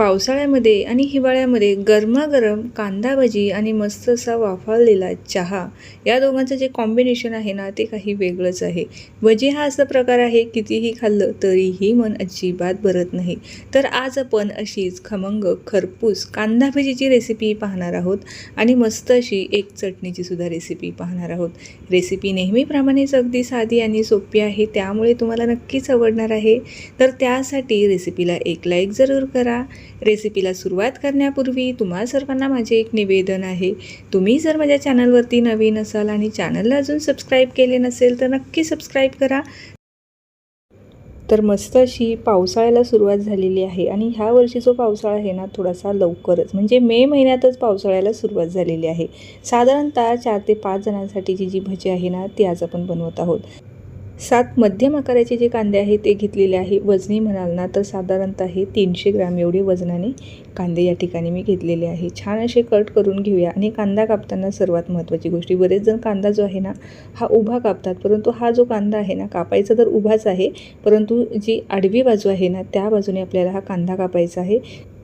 पावसाळ्यामध्ये आणि हिवाळ्यामध्ये गरमागरम कांदा भजी आणि मस्त असा वाफाळलेला चहा. या दोघांचं जे कॉम्बिनेशन आहे ना ते काही वेगळंच आहे. भजी हा असा प्रकार आहे कितीही खाल्लं तरीही मन अजिबात भरत नाही. तर आज आपण अशीच खमंग खरपूस कांदा भजीची रेसिपी पाहणार आहोत आणि मस्त अशी एक चटणीची सुद्धा रेसिपी पाहणार आहोत. रेसिपी नेहमीप्रमाणेच अगदी साधी आणि सोपी आहे त्यामुळे तुम्हाला नक्कीच आवडणार आहे. तर त्यासाठी रेसिपीला एक लाईक जरूर करा. रेसिपीला सुरुवात करण्यापूर्वी तुम्हा सर्वांना माझे एक निवेदन आहे. तुम्ही जर माझ्या चॅनलवरती नवीन असाल आणि चॅनलला अजून सबस्क्राईब केले नसेल तर नक्की सबस्क्राईब करा. तर मस्त अशी पावसाळ्याला सुरुवात झालेली आहे आणि ह्या वर्षी जो पावसाळा आहे ना थोडासा लवकरच म्हणजे मे महिन्यातच पावसाळ्याला सुरुवात झालेली आहे. साधारणतः चार ते पाच जणांसाठीची जी भजी आहे ना ती आज आपण बनवत आहोत. सात मध्यम आकाराचे जे कांदे आहेत ते घेतलेले आहे. वजनी म्हणाल ना तर साधारणतः हे तीनशे ग्रॅम एवढे वजनाने कांदे या ठिकाणी मी घेतलेले आहे. छान असे कट करून घेऊया. आणि कांदा कापताना सर्वात महत्त्वाची गोष्टी बरेच जण कांदा जो आहे ना हा उभा कापतात. परंतु हा जो कांदा आहे ना कापायचा तर उभाच आहे परंतु जी आडवी बाजू आहे ना त्या बाजूने आपल्याला हा कांदा कापायचा आहे.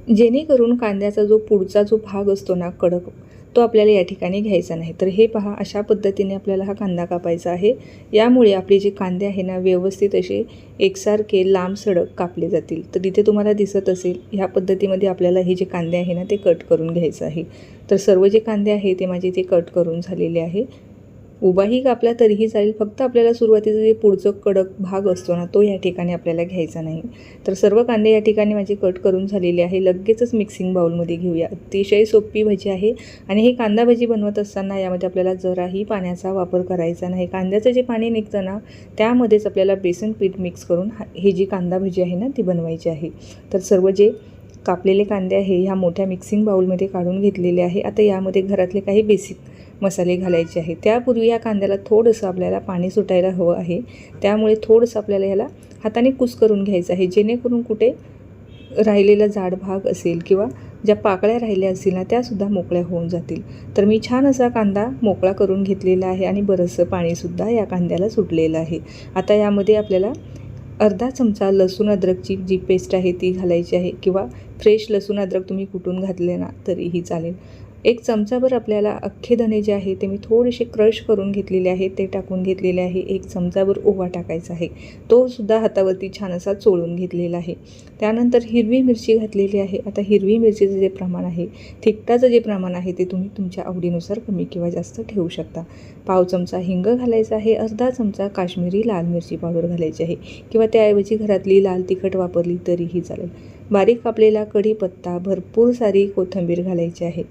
जेणेकरून कांद्याचा जो पुढचा जो भाग असतो ना कडक तो आपल्याला या ठिकाणी घ्यायचा नाही. तर हे पहा अशा पद्धतीने आपल्याला हा कांदा कापायचा आहे. यामुळे आपले जे कांदे आहे ना व्यवस्थित असे एकसारखे लांब सडक कापले जातील. तर इथे तुम्हाला दिसत असेल ह्या पद्धतीमध्ये आपल्याला हे जे कांदे आहे ना ते कट करून घ्यायचं आहे. तर सर्व जे कांदे आहे ते माझे ते कट करून झालेले आहे. उभाही कापला तरीही चालेल. फक्त आपल्याला सुरुवातीचं जे पुढचं कडक भाग असतो ना तो या ठिकाणी आपल्याला घ्यायचा नाही. तर सर्व कांदे या ठिकाणी माझे कट करून झालेले आहे. लगेचच मिक्सिंग बाउलमध्ये घेऊया. अतिशय सोपी भजी आहे आणि हे कांदा भजी बनवत असताना यामध्ये आपल्याला जराही पाण्याचा वापर करायचा नाही. कांद्याचं जे पाणी निघतं ना त्यामध्येच आपल्याला बेसन पीठ मिक्स करून हा- जी कांदा भजी आहे ना ती बनवायची आहे. तर सर्व जे कापलेले कांदे आहे ह्या मोठ्या मिक्सिंग बाउलमध्ये काढून घेतलेले आहे. आता यामध्ये घरातले काही बेसिक मसाले घालायचे आहे. त्यापूर्वी या कांद्याला थोडंसं आपल्याला पाणी सुटायला हवं आहे. त्यामुळे थोडंसं आपल्याला ह्याला हाताने कुस करून घ्यायचं आहे. जेणेकरून कुठे राहिलेला जाड भाग असेल किंवा ज्या पाकळ्या राहिल्या असतील ना त्यासुद्धा मोकळ्या होऊन जातील. तर मी छान असा कांदा मोकळा करून घेतलेला आहे आणि बरंचसं पाणीसुद्धा या कांद्याला सुटलेलं आहे. आता यामध्ये आपल्याला अर्धा चमचा लसूण अद्रकची जी पेस्ट आहे ती घालायची आहे किंवा फ्रेश लसूण अद्रक तुम्ही कुटून घातले ना तरीही चालेल. एक चमचाभर आपल्याला अख्खे धणे जे आहे ते मी थोडेसे क्रश करून घेतलेले आहे ते टाकून घेतलेले आहे. एक चमचाभर ओवा टाकायचा आहे. तो सुद्धा हातावरती छान असा चोळून घेतलेला आहे. त्यानंतर हिरवी मिरची घातलेली आहे. आता हिरवी मिरचीचं जे प्रमाण आहे तिखटाचं जे प्रमाण आहे ते तुम्ही तुमच्या आवडीनुसार कमी किंवा जास्त ठेवू शकता. पाव चमचा हिंग घालायचा आहे. अर्धा चमचा काश्मीरी लाल मिरची पावडर घालायची आहे. किंवा त्याऐवजी घरातली लाल तिखट वापरली तरीही चालेल. बारीक कापलेला कढीपत्ता भरपूर सारी कोथिंबीर घालायची आहे.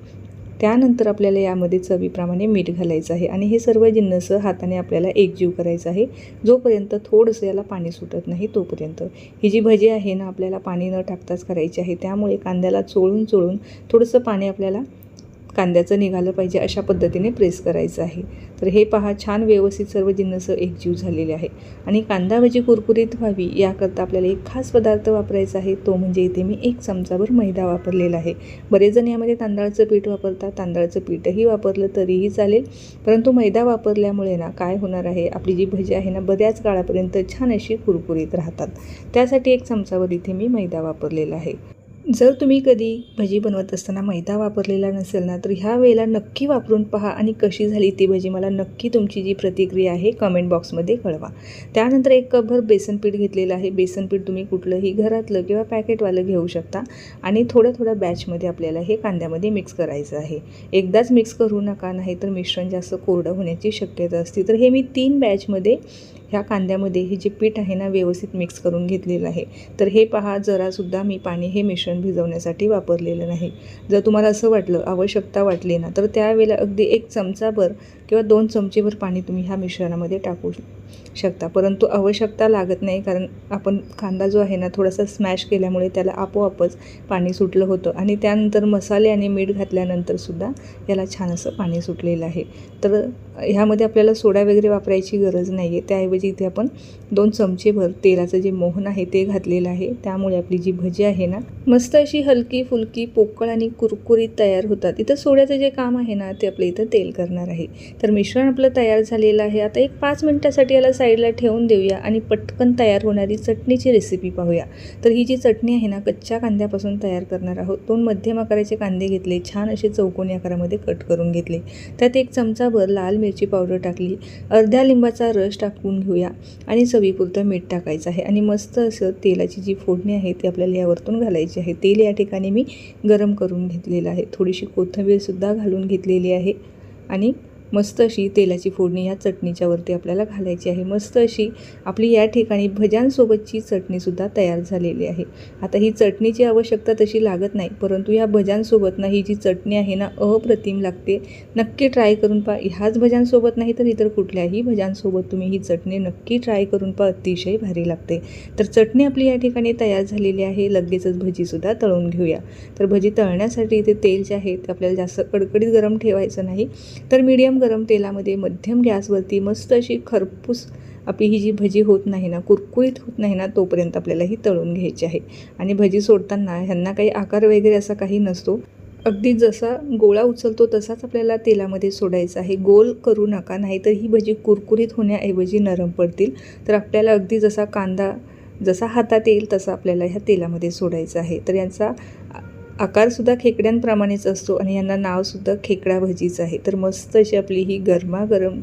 त्यानंतर आपल्याला यामध्ये चवीप्रमाणे मीठ घालायचं आहे. आणि हे सर्व जिन्नस हाताने आपल्याला एकजीव करायचं आहे. जोपर्यंत थोडंसं याला पाणी सुटत नाही तोपर्यंत. ही जी भजी आहे ना आपल्याला पाणी न टाकताच करायची आहे. त्यामुळे कांद्याला चोळून चोळून थोडंसं पाणी आपल्याला कांद्याचं निघालं पाहिजे अशा पद्धतीने प्रेस करायचं आहे. तर हे पहा छान व्यवस्थित सर्व जिन्नस एकजीव झालेले आहे. आणि कांदा भजी कुरकुरीत व्हावी याकरता आपल्याला एक खास पदार्थ वापरायचा आहे तो म्हणजे इथे मी एक चमचाभर मैदा वापरलेला आहे. बरेच जण यामध्ये तांदळाचं पीठ वापरतात तांदळाचं पीठही वापरलं तरीही चालेल. परंतु मैदा वापरल्यामुळे ना काय होणार आहे आपली जी भजी आहे ना बऱ्याच काळापर्यंत छान अशी कुरकुरीत राहतात. त्यासाठी एक चमचाभर इथे मी मैदा वापरलेला आहे. जर तुम्ही कधी भजी बनवत असताना मैदा वापरलेला नसेल ना तर ह्या वेळेला नक्की वापरून पहा आणि कशी झाली ती भजी. मला नक्की तुमची जी प्रतिक्रिया आहे कमेंट बॉक्समध्ये कळवा. त्यानंतर एक कपभर बेसन पीठ घेतलेलं आहे. बेसन पीठ तुम्ही कुठलंही घरातलं किंवा पॅकेटवालं घेऊ शकता आणि थोड्या थोड्या बॅचमध्ये आपल्याला हे कांद्यामध्ये मिक्स करायचं आहे. एकदाच मिक्स करू नका नाही तर मिश्रण जास्त कोरडं होण्याची शक्यता असते. तर हे मी तीन बॅचमध्ये ह्या कांद्यामध्ये हे जे पीठ आहे ना व्यवस्थित मिक्स करून घेतलेलं आहे. तर हे पहा जरासुद्धा मी पाणी हे मिश्रण भिजवण्यासाठी वापरलेलं नाही. जर तुम्हाला असं वाटलं आवश्यकता वाटली ना तर त्यावेळेला अगदी एक चमचाभर किंवा दोन चमचेभर पाणी तुम्ही ह्या मिश्रणामध्ये टाकू शकता. परंतु आवश्यकता लागत नाही कारण आपण कांदा जो आहे ना थोडासा स्मॅश केल्यामुळे त्याला आपोआपच पाणी सुटलं होतं. आणि त्यानंतर मसाले आणि मीठ घातल्यानंतरसुद्धा याला छान असं पाणी सुटलेलं आहे. तर ह्यामध्ये आपल्याला सोडा वगैरे वापरायची गरज नाही आहे त्याऐवजी इथे आपण दोन चमचेभर तेलाचं जे मोहन आहे ते घातलेलं आहे. त्यामुळे आपली जी भजी आहे ना मस्त अशी हलकी फुलकी पोकळ आणि कुरकुरीत तयार होतात. इथं सोड्याचं जे काम आहे ना ते आपलं इथं तेल करणार आहे. तर मिश्रण आपलं तयार झालेलं आहे. आता एक पाच मिनटासाठी याला साईडला ठेवून देऊया आणि पटकन तयार होणारी चटणीची रेसिपी पाहूया. तर ही जी चटणी आहे ना कच्च्या कांद्यापासून तयार करणार आहोत. दोन मध्यम आकाराचे कांदे घेतले छान असे चौकोनी आकारामध्ये कट करून घेतले. त्यात एक चमचाभर लाल मिरची पावडर टाकली. अर्ध्या लिंबाचा रस टाकून घेऊया आणि चवीपुरतं मीठ टाकायचं आहे. आणि मस्त असं तेलाची जी फोडणी आहे ती आपल्याला यावरतून घालायची आहे. तेल या ठिकाणी मी गरम करून घेतलेलं आहे. थोडीशी कोथिंबीरसुद्धा घालून घेतलेली आहे. आणि मस्त अशी तेलाची फोडणी या चटणीच्या वरती आपल्याला घालायची आहे. मस्त अशी आपली या ठिकाणी भज्यांसोबतची चटणीसुद्धा तयार झालेली आहे. आता ही चटणीची आवश्यकता तशी लागत नाही परंतु या भज्यांसोबत ना ही जी चटणी आहे ना अप्रतिम लागते. नक्की ट्राय करून पहा. ह्याच भज्यांसोबत नाही तर इतर कुठल्याही भज्यांसोबत तुम्ही ही चटणी नक्की ट्राय करून पहा. अतिशय भारी लागते. तर चटणी आपली या ठिकाणी तयार झालेली आहे. लगेचच भजीसुद्धा तळून घेऊया. तर भजी तळण्यासाठी इथे तेल जे आहे ते आपल्याला जास्त कडकडीत गरम ठेवायचं नाही. तर मीडियम गरम तेलामध्ये मध्यम गॅसवरती मस्त अशी खरपूस आपली ही जी भजी होत नाही ना कुरकुरीत होत नाही ना तोपर्यंत आपल्याला ही तळून घ्यायची आहे. आणि भजी सोडताना ह्यांना काही आकार वगैरे असा काही नसतो. अगदी जसा गोळा उचलतो तसाच आपल्याला तेलामध्ये सोडायचा आहे. गोल करू नका नाहीतर ही भजी कुरकुरीत होण्याऐवजी नरम पडतील. तर आपल्याला अगदी जसा कांदा जसा हातात येईल तसा आपल्याला ह्या तेलामध्ये सोडायचा आहे. तर यांचा आकारसुद्धा खेकड्यांप्रमाणेच असतो आणि यांना नावसुद्धा खेकडा भजीचं आहे. तर मस्त अशी आपली ही गरमागरम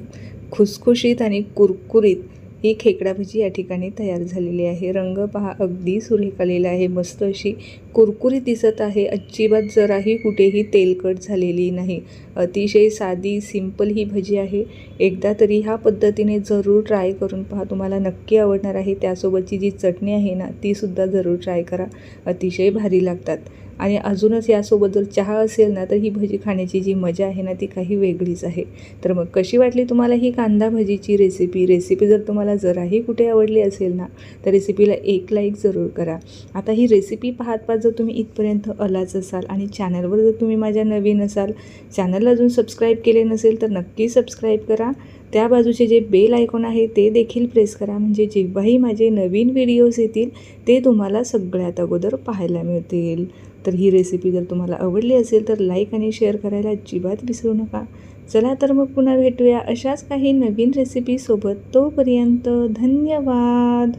खुसखुशीत आणि कुरकुरीत ही खेकडा भजी या ठिकाणी तयार झालेली आहे. रंग पहा अगदी सुरेख आलेला आहे. मस्त अशी कुरकुरीत दिसत आहे. अजिबात जराही कुठेही तेलकट झालेली नाही. अतिशय साधी सिंपल ही भजी आहे. एकदा तरी ह्या पद्धतीने जरूर ट्राय करून पहा. तुम्हाला नक्की आवडणार आहे. त्यासोबतची जी चटणी आहे ना तीसुद्धा जरूर ट्राय करा. अतिशय भारी लागतात. आणि अजूनच यासोबत जर चहा असेल ना तर ही भजी खाण्याची जी मजा आहे ना ती काही वेगळीच आहे. तर मग कशी वाटली तुम्हाला ही कांदा भजीची रेसिपी रेसिपी जर तुम्हाला जराही कुठे आवडली असेल ना तर रेसिपीला एक लाईक जरूर करा. आता ही रेसिपी पाहत पाहत जर तुम्ही इथपर्यंत आलाच असाल आणि चॅनलवर जर तुम्ही माझ्या नवीन असाल चॅनलला अजून सबस्क्राईब केले नसेल तर नक्की सबस्क्राईब करा. त्या बाजूचे जे बेल आयकॉन आहे ते देखील प्रेस करा. म्हणजे जेव्हाही माझे नवीन व्हिडिओज येतील ते तुम्हाला सगळ्यात अगोदर पाहायला मिळतील. तर ही रेसिपी जर तुम्हाला आवडली असेल तर लाईक आणि शेअर करायला अजिबात विसरू नका. चला तर मग पुन्हा भेटूया अशाच काही नवीन रेसिपीसोबत तोपर्यंत धन्यवाद.